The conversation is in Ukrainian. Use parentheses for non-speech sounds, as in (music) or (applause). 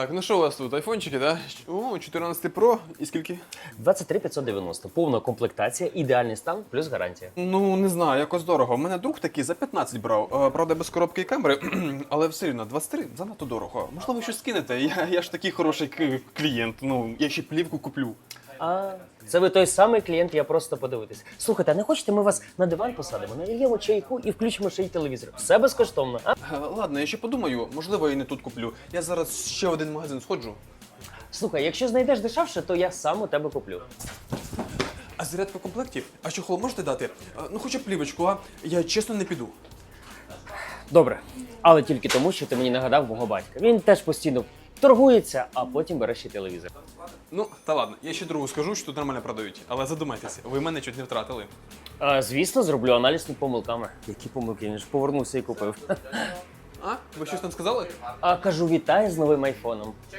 Так, ну що у вас тут? Айфончики, да? О, 14 Pro і скільки? 23 590. Повна комплектація, ідеальний стан плюс гарантія. Ну, не знаю, якось дорого. У мене друг такий за 15 брав. Е, Правда, без коробки і камери, (clears throat) але все рівно 23 занадто дорого. Можливо, щось скинете. Я, я ж такий хороший клієнт. Ну, я ще плівку куплю. А це ви той самий клієнт, я просто подивитись. Слухайте, а не хочете, ми вас на диван посадимо, нальємо чайку і включимо ще й телевізор. Все безкоштовно, а? Е, Ладно, я ще подумаю, можливо, я не тут куплю. Я зараз ще в один магазин сходжу. Слухай, якщо знайдеш дешевше, то я сам у тебе куплю. А зарядка в комплекті? А чохол можете дати? Е, Ну, хоча б плівочку, а? Я чесно не піду. Добре, але тільки тому, що ти мені нагадав мого батька. Він теж постійно торгується, а потім бере ще телевізор. Ну, та ладно, я ще другу скажу, що тут нормально продають. Але задумайтеся, ви мене чуть не втратили. А, звісно, зроблю аналіз над помилками. Які помилки? Він ж повернувся і купив. А? Ви щось там сказали? А кажу, вітаю з новим айфоном.